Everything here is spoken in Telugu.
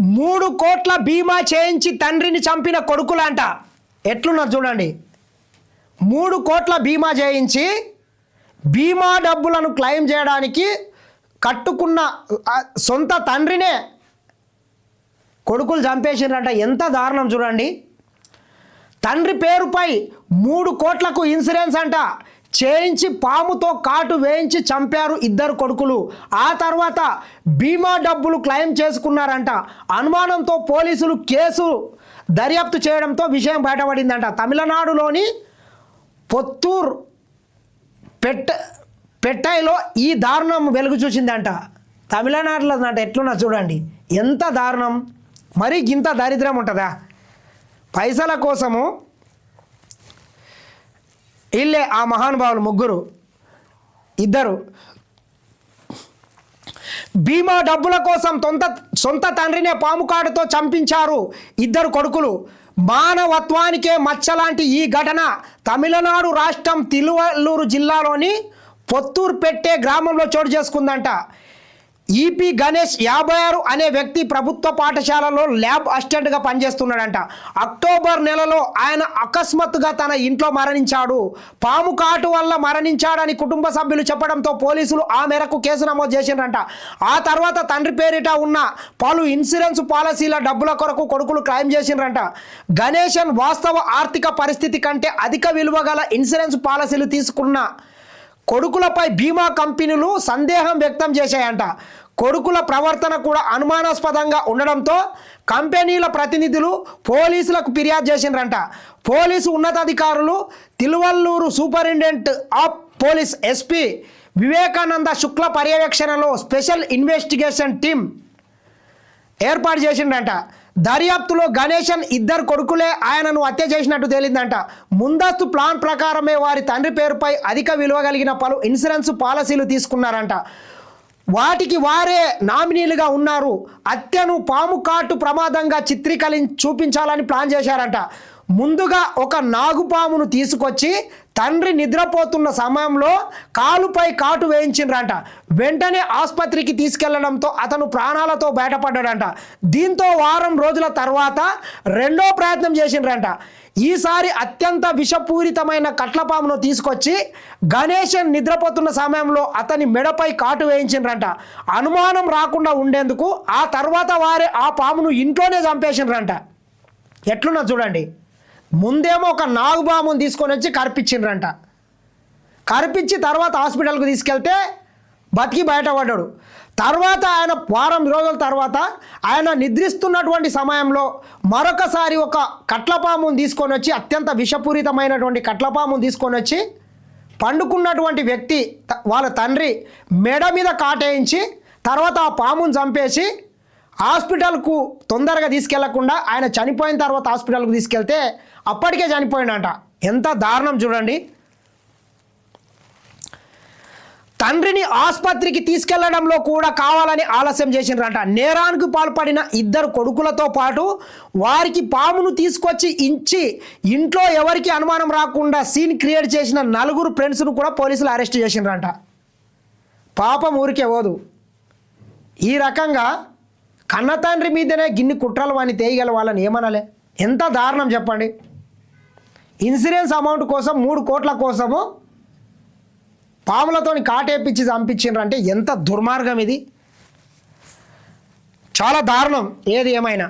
మూడు కోట్ల బీమా చేయించి తండ్రిని చంపిన కొడుకులంట. ఎట్లున్నారు చూడండి. మూడు కోట్ల బీమా చేయించి బీమా డబ్బులను క్లెయిమ్ చేయడానికి కట్టుకున్న సొంత తండ్రినే కొడుకులు చంపేసిండ్రంట ఎంత దారుణం చూడండి. తండ్రి పేరుపై మూడు కోట్లకు ఇన్సూరెన్స్ అంట. చేయించి పాముతో కాటు వేయించి చంపారు ఇద్దరు కొడుకులు. ఆ తర్వాత బీమా డబ్బులు క్లెయిమ్ చేసుకున్నారంట. అనుమానంతో పోలీసులు కేసు దర్యాప్తు చేయడంతో విషయం బయటపడిందంట. తమిళనాడులోని పొత్తూర్ పెట్ట పెట్టైలో ఈ దారుణం వెలుగు చూసిందంట. తమిళనాడులో అంట ఎట్లున్నా చూడండి. ఎంత దారుణం. మరీ గింత దరిద్రం ఉంటుందా? పైసల కోసము వీళ్ళే ఆ మహానుభావులు ముగ్గురు ఇద్దరు. బీమా డబ్బుల కోసం సొంత సొంత తండ్రినే పాముకాడుతో చంపించారు ఇద్దరు కొడుకులు. మానవత్వానికే మచ్చలాంటి ఈ ఘటన తమిళనాడు రాష్ట్రం తిరువల్లూరు జిల్లాలోని పొత్తూరు పెట్టే గ్రామంలో చోటు చేసుకుందంట. ఈపీ గణేష్ యాభై ఆరు అనే వ్యక్తి ప్రభుత్వ పాఠశాలలో ల్యాబ్ అసిస్టెంట్గా పనిచేస్తున్నాడంట. అక్టోబర్ నెలలో ఆయన అకస్మాత్తుగా తన ఇంట్లో మరణించాడు. పాము కాటు వల్ల మరణించాడని కుటుంబ సభ్యులు చెప్పడంతో పోలీసులు ఆ మేరకు కేసు నమోదు చేసిండ్రంట. ఆ తర్వాత తండ్రి పేరిట ఉన్న పలు ఇన్సూరెన్స్ పాలసీల డబ్బుల కొరకు కొడుకులు క్లెయిమ్ చేసిండ్రంట. గణేశన్ వాస్తవ ఆర్థిక పరిస్థితి కంటే అధిక విలువ గల ఇన్సూరెన్స్ పాలసీలు తీసుకున్న కొడుకులపై బీమా కంపెనీలు సందేహం వ్యక్తం చేశాయంట. కొడుకుల ప్రవర్తన కూడా అనుమానాస్పదంగా ఉండడంతో కంపెనీల ప్రతినిధులు పోలీసులకు ఫిర్యాదు చేసిండ్రంట. పోలీసు ఉన్నతాధికారులు Tiruvallur superintendent of police SP Vivekananda Shukla పర్యవేక్షణలో స్పెషల్ ఇన్వెస్టిగేషన్ టీం ఏర్పాటు చేసిండంట దర్యాప్తులో గణేశన్ ఇద్దరు కొడుకులే ఆయనను హత్య చేసినట్టు తేలిందంట. ముందస్తు ప్లాన్ ప్రకారమే వారి తండ్రి పేరుపై అధిక విలువ కలిగిన పలు ఇన్సూరెన్స్ పాలసీలు తీసుకున్నారంట. వాటికి వారే నామినీలుగా ఉన్నారు. హత్యను పాము కాటు ప్రమాదంగా చిత్రీకరి చూపించాలని ప్లాన్ చేశారంట. ముందుగా ఒక నాగుపామును తీసుకొచ్చి తండ్రి నిద్రపోతున్న సమయంలో కాలుపై కాటు వేయించిండ్రంట వెంటనే ఆసుపత్రికి తీసుకెళ్ళడంతో అతను ప్రాణాలతో బయటపడ్డాడంట. దీంతో వారం రోజుల తర్వాత రెండో ప్రయత్నం చేసిండ్రంట. ఈసారి అత్యంత విషపూరితమైన కట్లపామును తీసుకొచ్చి గణేశన్ నిద్రపోతున్న సమయంలో అతని మెడపై కాటు వేయించిండ్రంట అనుమానం రాకుండా ఉండేందుకు ఆ తర్వాత వారే ఆ పామును ఇంట్లోనే చంపేసిండ్రంట ఎట్లున్నా చూడండి. ముందేమో ఒక నాగుబామును తీసుకొని వచ్చి కరిపించిండ్రంట. కరిపించి తర్వాత హాస్పిటల్కి తీసుకెళ్తే బతికి బయటపడ్డాడు. తర్వాత ఆయన వారం రోజుల తర్వాత ఆయన నిద్రిస్తున్నటువంటి సమయంలో మరొకసారి ఒక కట్లపామును తీసుకొని వచ్చి అత్యంత విషపూరితమైనటువంటి కట్లపామును తీసుకొని వచ్చి పండుకున్నటువంటి వ్యక్తి త- వాళ్ళ తండ్రి మెడ మీద కాటేయించి తర్వాత ఆ పామును చంపేసి హాస్పిటల్కు తొందరగా తీసుకెళ్ళకుండా ఆయన చనిపోయిన తర్వాత హాస్పిటల్కు తీసుకెళ్తే అప్పటికే చనిపోయిండంట. ఎంత దారుణం చూడండి. తండ్రిని ఆసుపత్రికి తీసుకెళ్ళడంలో కూడా కావాలని ఆలస్యం చేసినారంట నేరానికి పాల్పడిన ఇద్దరు కొడుకులతో పాటు వారికి పామును తీసుకొచ్చి ఇచ్చి ఇంట్లో ఎవరికి అనుమానం రాకుండా సీన్ క్రియేట్ చేసిన నలుగురు ఫ్రెండ్స్ను కూడా పోలీసులు అరెస్ట్ చేసినారంట పాపం ఊరికే పోదు. ఈ రకంగా కన్న తండ్రి మీదనే గిన్ని కుట్రలు వాడిని తేయగల వాళ్ళని ఏమనాలే? ఎంత దారుణం చెప్పండి? ఇన్సూరెన్స్ అమౌంట్ కోసం మూడు కోట్ల కోసము పాములతోని కాటేపించి చంపించిండ్రు అంటే ఎంత దుర్మార్గం ఇది? చాలా దారుణం. ఏది ఏమైనా?